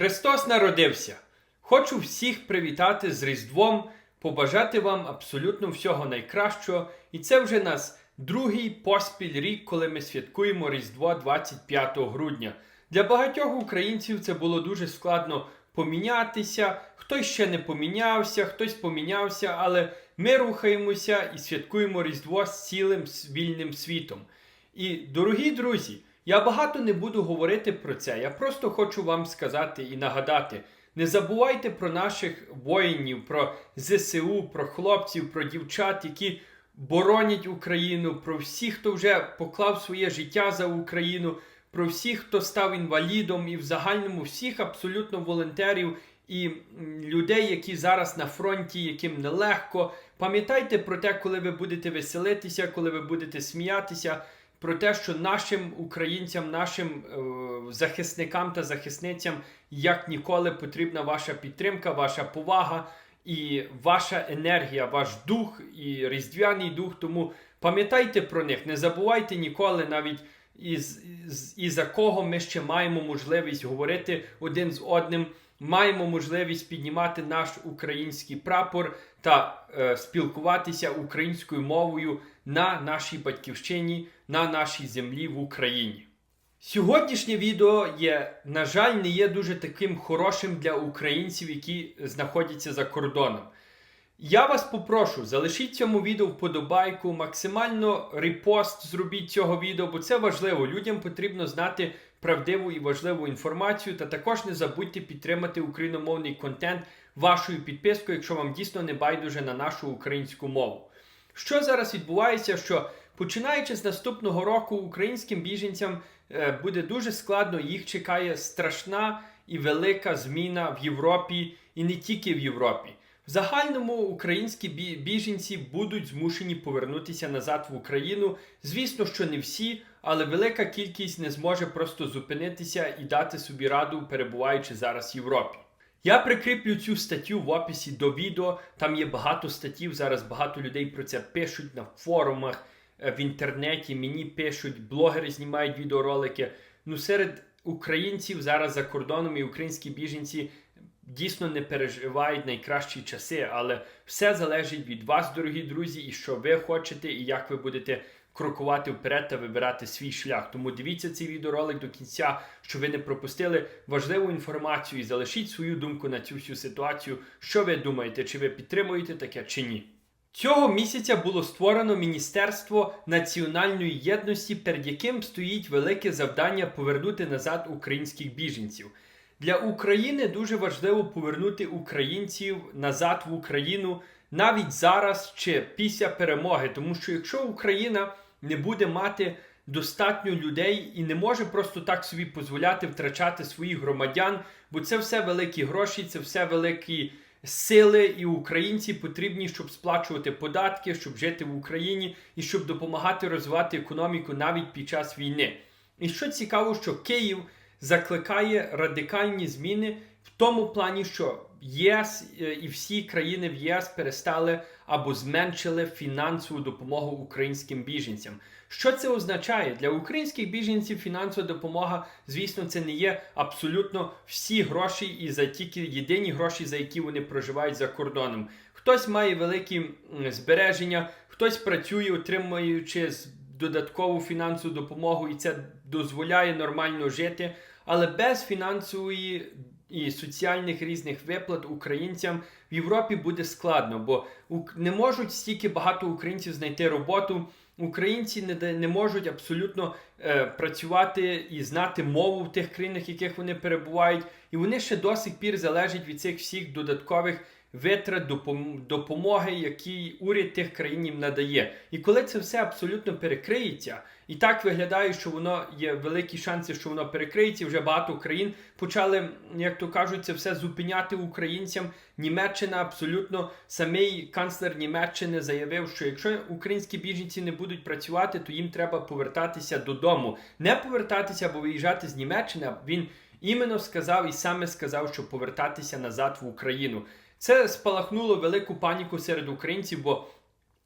Христос народився! Хочу всіх привітати з Різдвом, побажати вам абсолютно всього найкращого. І це вже нас другий поспіль рік, коли ми святкуємо Різдво 25 грудня. Для багатьох українців це було дуже складно помінятися. Хтось ще не помінявся, хтось помінявся, але ми рухаємося і святкуємо Різдво з цілим вільним світом. І, дорогі друзі, я багато не буду говорити про це. Я просто хочу вам сказати і нагадати: не забувайте про наших воїнів, про ЗСУ, про хлопців, про дівчат, які боронять Україну, про всіх, хто вже поклав своє життя за Україну, про всіх, хто став інвалідом, і в загальному всіх абсолютно волонтерів і людей, які зараз на фронті, яким нелегко. Пам'ятайте про те, коли ви будете веселитися, коли ви будете сміятися про те, що нашим українцям, нашим е, захисникам та захисницям як ніколи потрібна ваша підтримка, ваша повага і ваша енергія, ваш дух і різдвяний дух. Тому пам'ятайте про них, не забувайте ніколи навіть. Із, і за кого ми ще маємо можливість говорити один з одним, маємо можливість піднімати наш український прапор та е, спілкуватися українською мовою на нашій батьківщині, на нашій землі в Україні. Сьогоднішнє відео є, на жаль, не є дуже таким хорошим для українців, які знаходяться за кордоном. Я вас попрошу, залишіть цьому відео вподобайку, максимально репост зробіть цього відео, бо це важливо. Людям потрібно знати правдиву і важливу інформацію. Та також не забудьте підтримати україномовний контент вашою підпискою, якщо вам дійсно не байдуже на нашу українську мову. Що зараз відбувається? Що починаючи з наступного року українським біженцям е, буде дуже складно, їх чекає страшна і велика зміна в Європі, і не тільки в Європі. В загальному українські біженці будуть змушені повернутися назад в Україну. Звісно, що не всі, але велика кількість не зможе просто зупинитися і дати собі раду, перебуваючи зараз в Європі. Я прикріплю цю статтю в описі до відео. Там є багато статтів. Зараз багато людей про це пишуть на форумах, в інтернеті. Мені пишуть, блогери знімають відеоролики. Ну, серед українців зараз за кордоном і українські біженці дійсно не переживають найкращі часи, але все залежить від вас, дорогі друзі, і що ви хочете, і як ви будете крокувати вперед та вибирати свій шлях. Тому дивіться цей відеоролик до кінця, щоб ви не пропустили важливу інформацію і залишіть свою думку на цю всю ситуацію. Що ви думаєте, чи ви підтримуєте таке чи ні? Цього місяця було створено Міністерство національної єдності, перед яким стоїть велике завдання повернути назад українських біженців. Для України дуже важливо повернути українців назад в Україну навіть зараз чи після перемоги, тому що якщо Україна не буде мати достатньо людей і не може просто так собі дозволяти втрачати своїх громадян, бо це все великі гроші, це все великі сили, і українці потрібні, щоб сплачувати податки, щоб жити в Україні і щоб допомагати розвивати економіку навіть під час війни. І що цікаво, що Київ закликає радикальні зміни в тому плані, що ЄС е, і всі країни в ЄС перестали або зменшили фінансову допомогу українським біженцям. Що це означає для українських біженців? Фінансова допомога, звісно, це не є абсолютно всі гроші і за тільки єдині гроші, за які вони проживають за кордоном. Хтось має великі збереження, хтось працює, отримуючи додаткову фінансову допомогу, і це дозволяє нормально жити. Але без фінансової і соціальних різних виплат українцям в Європі буде складно, бо не можуть стільки багато українців знайти роботу. Українці не, не можуть абсолютно е, працювати і знати мову в тих країнах, в яких вони перебувають, і вони ще до сих пір залежать від цих всіх додаткових витрат допомоги, які уряд тих країн їм надає. І коли це все абсолютно перекриється, і так виглядає, що воно є великі шанси, що воно перекриється. Вже багато країн почали, як то кажуть, це все зупиняти українцям. Німеччина абсолютно самий канцлер Німеччини заявив, що якщо українські біженці не будуть працювати, то їм треба повертатися додому. Не повертатися або виїжджати з Німеччини. Він іменно сказав і саме сказав, що повертатися назад в Україну. Це спалахнуло велику паніку серед українців, бо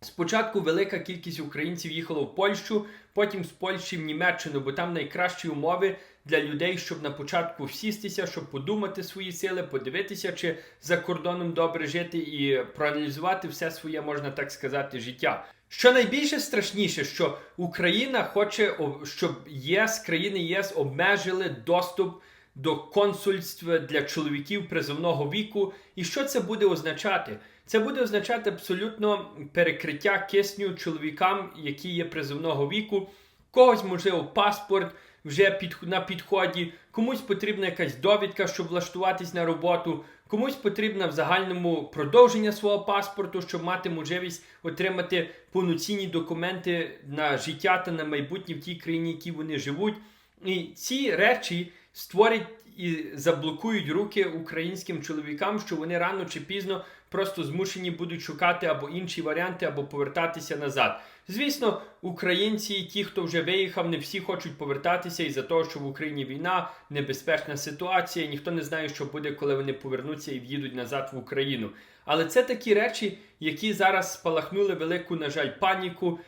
Спочатку велика кількість українців їхало в Польщу, потім з Польщі в Німеччину, бо там найкращі умови для людей, щоб на початку всістися, щоб подумати свої сили, подивитися, чи за кордоном добре жити і проаналізувати все своє, можна так сказати, життя. Що найбільше страшніше, що Україна хоче, щоб ЄС, країни ЄС обмежили доступ до консульств для чоловіків призовного віку. І що це буде означати? Це буде означати абсолютно перекриття кисню чоловікам, які є призовного віку. Когось, можливо, паспорт вже під, на підході, комусь потрібна якась довідка, щоб влаштуватись на роботу, комусь потрібно в загальному продовження свого паспорту, щоб мати можливість отримати повноцінні документи на життя та на майбутнє в тій країні, в якій вони живуть. І ці речі створять і заблокують руки українським чоловікам, що вони рано чи пізно просто змушені будуть шукати або інші варіанти, або повертатися назад. Звісно, українці, ті, хто вже виїхав, не всі хочуть повертатися із-за того, що в Україні війна, небезпечна ситуація, ніхто не знає, що буде, коли вони повернуться і в'їдуть назад в Україну. Але це такі речі, які зараз спалахнули велику, на жаль, паніку,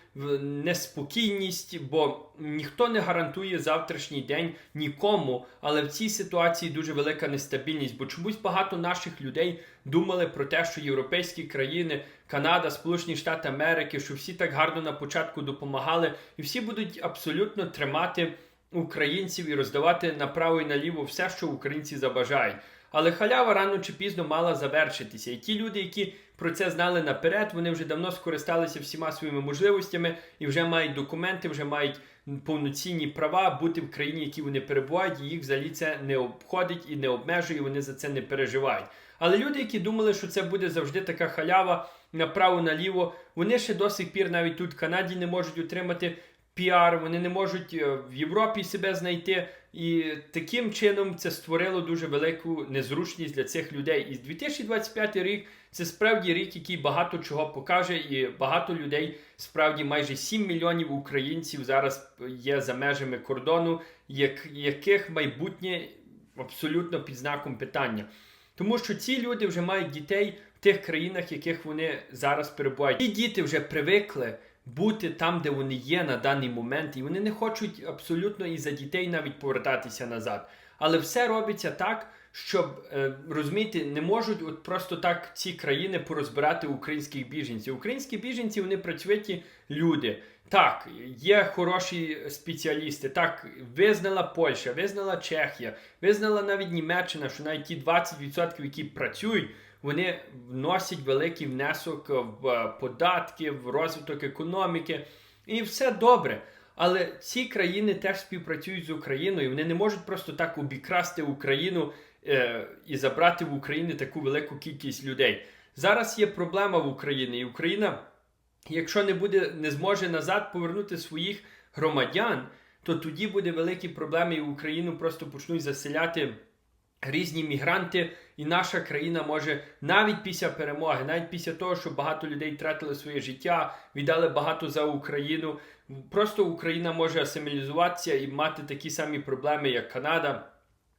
неспокійність, бо ніхто не гарантує завтрашній день нікому. Але в цій ситуації дуже велика нестабільність, бо чомусь багато наших людей думали про те, що європейські країни, Канада, Сполучені Штати Америки, що всі так гарно на початку допомагали, і всі будуть абсолютно тримати українців і роздавати направо і наліво все, що українці забажають. Але халява рано чи пізно мала завершитися. І ті люди, які про це знали наперед, вони вже давно скористалися всіма своїми можливостями і вже мають документи, вже мають повноцінні права бути в країні, в якій вони перебувають, і їх взагалі це не обходить і не обмежує, вони за це не переживають. Але люди, які думали, що це буде завжди така халява направо-наліво, вони ще до сих пір навіть тут в Канаді не можуть отримати піар, вони не можуть е, в Європі себе знайти. І таким чином це створило дуже велику незручність для цих людей. І 2025 рік це справді рік, який багато чого покаже, і багато людей, справді майже 7 мільйонів українців зараз є за межами кордону, як, яких майбутнє абсолютно під знаком питання. Тому що ці люди вже мають дітей в тих країнах, в яких вони зараз перебувають. Ті діти вже привикли бути там, де вони є на даний момент, і вони не хочуть абсолютно і за дітей навіть повертатися назад. Але все робиться так, щоб е, розумієте, не можуть от просто так ці країни порозбирати українських біженців. Українські біженці вони працьовиті люди. Так, є хороші спеціалісти. Так, визнала Польща, визнала Чехія, визнала навіть Німеччина, що навіть ті 20%, які працюють, вони вносять великий внесок в е, податки, в розвиток економіки, і все добре. Але ці країни теж співпрацюють з Україною. Вони не можуть просто так обікрасти Україну е, і забрати в Україні таку велику кількість людей. Зараз є проблема в Україні, і Україна, якщо не буде, не зможе назад повернути своїх громадян, то тоді буде великі проблеми, і Україну просто почнуть заселяти різні мігранти, і наша країна може навіть після перемоги, навіть після того, що багато людей втратили своє життя, віддали багато за Україну. Просто Україна може асимілізуватися і мати такі самі проблеми, як Канада.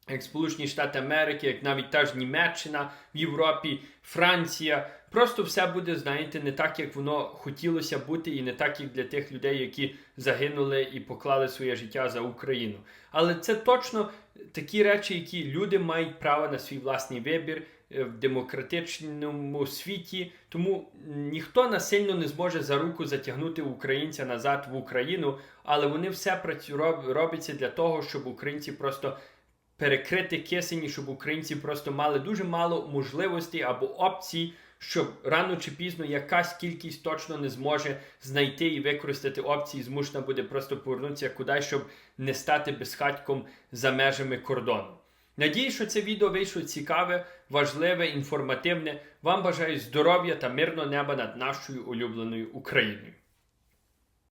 Як Сполучені Штати Америки, як навіть та ж Німеччина в Європі, Франція. Просто все буде, знаєте, не так, як воно хотілося бути, і не так, як для тих людей, які загинули і поклали своє життя за Україну. Але це точно такі речі, які люди мають право на свій власний вибір е, в демократичному світі. Тому ніхто насильно не зможе за руку затягнути українця назад в Україну, але вони все робиться для того, щоб українці просто перекрити кисень, щоб українці просто мали дуже мало можливостей або опцій, щоб рано чи пізно якась кількість точно не зможе знайти і використати опції, змушена буде просто повернутися кудись, щоб не стати безхатьком за межами кордону. Надію, що це відео вийшло цікаве, важливе, інформативне. Вам бажаю здоров'я та мирного неба над нашою улюбленою Україною.